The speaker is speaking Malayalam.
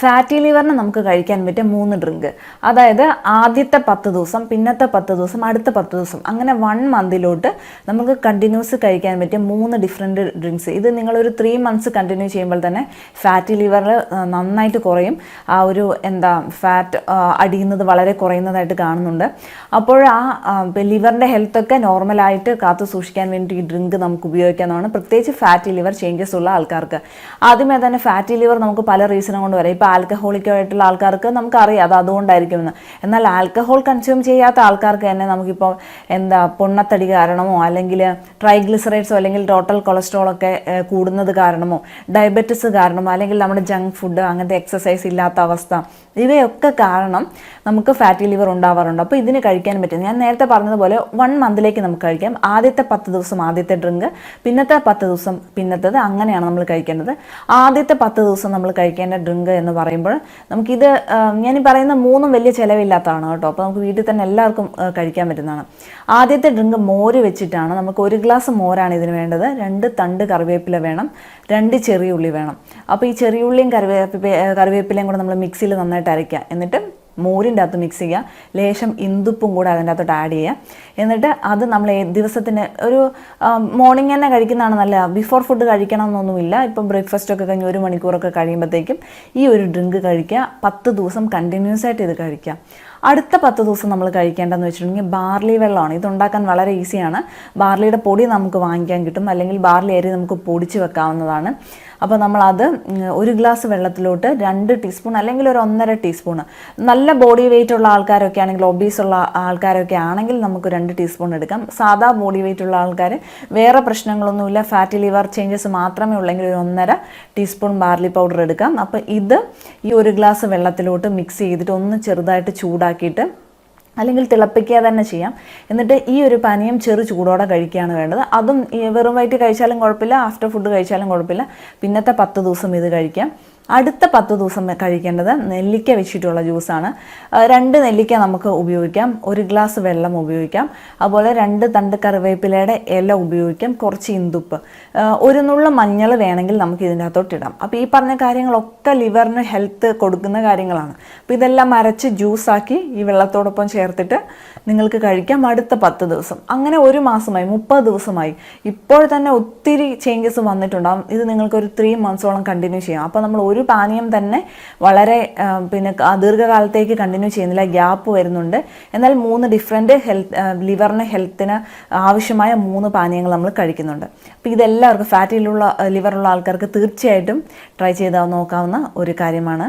ഫാറ്റി ലിവറിന് നമുക്ക് കഴിക്കാൻ പറ്റിയ മൂന്ന് ഡ്രിങ്ക് അതായത് ആദ്യത്തെ പത്ത് ദിവസം പിന്നത്തെ പത്ത് ദിവസം അടുത്ത പത്ത് ദിവസം. അങ്ങനെ വൺ മന്തിലോട്ട് നമുക്ക് കണ്ടിന്യൂസ് കഴിക്കാൻ പറ്റിയ മൂന്ന് ഡിഫറെന്റ് ഡ്രിങ്ക്സ് ഇത് നിങ്ങളൊരു ത്രീ മന്ത്സ് കണ്ടിന്യൂ ചെയ്യുമ്പോൾ തന്നെ ഫാറ്റി ലിവറിൽ നന്നായിട്ട് കുറയും. ആ ഒരു എന്താ ഫാറ്റ് അടിയുന്നത് വളരെ കുറയുന്നതായിട്ട് കാണുന്നുണ്ട്. അപ്പോൾ ആ ലിവറിന്റെ ഹെൽത്തൊക്കെ നോർമലായിട്ട് കാത്തു സൂക്ഷിക്കാൻ വേണ്ടി ഈ ഡ്രിങ്ക് നമുക്ക് ഉപയോഗിക്കാവുന്നതാണ്. പ്രത്യേകിച്ച് ഫാറ്റി ലിവർ ചേഞ്ചസ് ഉള്ള ആൾക്കാർക്ക്. ആദ്യമേ തന്നെ ഫാറ്റി ലിവർ നമുക്ക് പല റീസണും കൊണ്ട് വരാം. ആൽക്കഹോളിക് ആയിട്ടുള്ള ആൾക്കാർക്ക് നമുക്കറിയാം അത് അതുകൊണ്ടായിരിക്കും എന്ന് എന്നാൽ ആൽക്കഹോൾ കൺസ്യൂം ചെയ്യാത്ത ആൾക്കാർക്ക് തന്നെ നമുക്കിപ്പോൾ എന്താ പൊണ്ണത്തടി കാരണമോ അല്ലെങ്കിൽ ട്രൈഗ്ലിസറൈഡ്സോ അല്ലെങ്കിൽ ടോട്ടൽ ഏഹ്, കൂടുന്നത് കാരണമോ ഡയബറ്റിസ് കാരണമോ അല്ലെങ്കിൽ നമ്മുടെ ജങ്ക് ഫുഡ് അങ്ങനത്തെ എക്സസൈസ് ഇല്ലാത്ത അവസ്ഥ ഇവയൊക്കെ കാരണം നമുക്ക് ഫാറ്റി ലിവർ ഉണ്ടാവാറുണ്ട്. അപ്പോൾ ഇതിന് കഴിക്കാൻ പറ്റും. ഞാൻ നേരത്തെ പറഞ്ഞതുപോലെ വൺ മന്തിലേക്ക് നമുക്ക് കഴിക്കാം. ആദ്യത്തെ പത്ത് ദിവസം ആദ്യത്തെ ഡ്രിങ്ക് പിന്നത്തെ പത്ത് ദിവസം പിന്നത്തത് അങ്ങനെയാണ് നമ്മൾ കഴിക്കേണ്ടത്. ആദ്യത്തെ പത്ത് ദിവസം നമ്മൾ കഴിക്കേണ്ട ഡ്രിങ്ക് എന്ന് പറയുമ്പോൾ നമുക്കിത് ഞാൻ പറയുന്ന മൂന്നും വലിയ ചിലവില്ലാത്തതാണ് കേട്ടോ. അപ്പോൾ നമുക്ക് വീട്ടിൽ തന്നെ എല്ലാവർക്കും കഴിക്കാൻ പറ്റുന്നതാണ്. ആദ്യത്തെ ഡ്രിങ്ക് മോര് വെച്ചിട്ടാണ് നമുക്ക് ഒരു ഗ്ലാസ് മോരാണ് ഇതിന് വേണ്ടത്. രണ്ട് തണ്ട് കറിവേപ്പില വേണം. രണ്ട് ചെറിയ ഉള്ളി വേണം. അപ്പോൾ ഈ ചെറിയ ഉള്ളിയും കറിവേപ്പി കറിവേപ്പിലയും കൂടെ നമ്മൾ മിക്സിയിൽ നന്നായിട്ട് അരയ്ക്കുക. എന്നിട്ട് മോരിന്റെ അകത്ത് മിക്സ് ചെയ്യുക. ലേശം ഇന്ദുപ്പും കൂടെ അതിന്റെ അകത്തോട്ട് ആഡ് ചെയ്യുക. എന്നിട്ട് അത് നമ്മൾ ദിവസത്തിന് ഒരു മോർണിംഗ് തന്നെ കഴിക്കുന്നതാണ് നല്ല ബിഫോർ ഫുഡ് കഴിക്കണം എന്നൊന്നുമില്ല ഇപ്പം ബ്രേക്ക്ഫാസ്റ്റ് ഒക്കെ കഴിഞ്ഞ് ഒരു മണിക്കൂറൊക്കെ കഴിയുമ്പോഴത്തേക്കും ഈ ഒരു ഡ്രിങ്ക് കഴിക്കുക. പത്ത് ദിവസം കണ്ടിന്യൂസ് ആയിട്ട് ഇത് കഴിക്കുക. അടുത്ത പത്ത് ദിവസം നമ്മൾ കഴിക്കേണ്ടതെന്ന് വെച്ചിട്ടുണ്ടെങ്കിൽ ബാർലി വെള്ളമാണ്. ഇതുണ്ടാക്കാൻ വളരെ ഈസിയാണ്. ബാർലിയുടെ പൊടി നമുക്ക് വാങ്ങിക്കാൻ കിട്ടും. അല്ലെങ്കിൽ ബാർലി അരി നമുക്ക് പൊടിച്ച് വെക്കാവുന്നതാണ്. അപ്പോൾ നമ്മളത് ഒരു ഗ്ലാസ് വെള്ളത്തിലോട്ട് രണ്ട് ടീസ്പൂൺ അല്ലെങ്കിൽ ഒരു ഒന്നര ടീസ്പൂൺ. നല്ല ബോഡി വെയിറ്റ് ഉള്ള ആൾക്കാരൊക്കെ ആണെങ്കിൽ ഒബീസ് ഉള്ള ആൾക്കാരൊക്കെ ആണെങ്കിൽ നമുക്ക് രണ്ട് ടീസ്പൂൺ എടുക്കാം. സാധാ ബോഡി വെയിറ്റ് ഉള്ള ആൾക്കാർ വേറെ പ്രശ്നങ്ങളൊന്നുമില്ല. ഫാറ്റി ലിവർ ചേഞ്ചസ് മാത്രമേ ഉള്ളെങ്കിൽ ഒരു ഒന്നര ടീസ്പൂൺ ബാർലി പൗഡർ എടുക്കാം. അപ്പോൾ ഇത് ഈ ഒരു ഗ്ലാസ് വെള്ളത്തിലോട്ട് മിക്സ് ചെയ്തിട്ട് ഒന്ന് ചെറുതായിട്ട് ചൂടാക്കിയിട്ട് അല്ലെങ്കിൽ തിളപ്പിക്കുക തന്നെ ചെയ്യാം. എന്നിട്ട് ഈ ഒരു പാനീയം ചെറു ചൂടോടെ കഴിക്കുകയാണ് വേണ്ടത്. അതും വെറും വയറ്റ് കഴിച്ചാലും കുഴപ്പമില്ല ആഫ്റ്റർ ഫുഡ് കഴിച്ചാലും കുഴപ്പമില്ല. പിന്നത്തെ പത്ത് ദിവസം ഇത് കഴിക്കാം. അടുത്ത പത്ത് ദിവസം കഴിക്കേണ്ടത് നെല്ലിക്ക വെച്ചിട്ടുള്ള ജ്യൂസാണ്. രണ്ട് നെല്ലിക്ക നമുക്ക് ഉപയോഗിക്കാം. ഒരു ഗ്ലാസ് വെള്ളം ഉപയോഗിക്കാം. അതുപോലെ രണ്ട് തണ്ട് കറിവേപ്പിലയുടെ ഇല ഉപയോഗിക്കാം. കുറച്ച് ഇന്തുപ്പ് ഒരു നുള്ള മഞ്ഞൾ വേണമെങ്കിൽ നമുക്ക് ഇതിന്റെ അകത്തോട്ട് ഇടാം. അപ്പോൾ ഈ പറഞ്ഞ കാര്യങ്ങളൊക്കെ ലിവറിന് ഹെൽത്ത് കൊടുക്കുന്ന കാര്യങ്ങളാണ്. അപ്പോൾ ഇതെല്ലാം അരച്ച് ജ്യൂസാക്കി ഈ വെള്ളത്തോടൊപ്പം ചേർത്തിട്ട് നിങ്ങൾക്ക് കഴിക്കാം അടുത്ത പത്ത് ദിവസം. അങ്ങനെ ഒരു മാസമായി മുപ്പത് ദിവസമായി. ഇപ്പോൾ തന്നെ ഒത്തിരി ചേഞ്ചസ് വന്നിട്ടുണ്ടാകും ഇത് നിങ്ങൾക്ക് ഒരു ത്രീ മന്ത്സോളം കണ്ടിന്യൂ ചെയ്യാം. അപ്പോൾ നമ്മൾ ഒരു പാനീയം തന്നെ വളരെ പിന്നെ ദീർഘകാലത്തേക്ക് കണ്ടിന്യൂ ചെയ്യുന്നില്ല ഗ്യാപ്പ് വരുന്നുണ്ട്. എന്നാൽ മൂന്ന് ഡിഫറെന്റ് ഹെൽത്ത് ലിവറിന് ഹെൽത്തിന് ആവശ്യമായ മൂന്ന് പാനീയങ്ങൾ നമ്മൾ കഴിക്കുന്നുണ്ട്. അപ്പോൾ ഇതെല്ലാവർക്കും ഫാറ്റിലുള്ള ലിവറുള്ള ആൾക്കാർക്ക് തീർച്ചയായിട്ടും ട്രൈ ചെയ്താൽ നോക്കാവുന്ന ഒരു കാര്യമാണ്.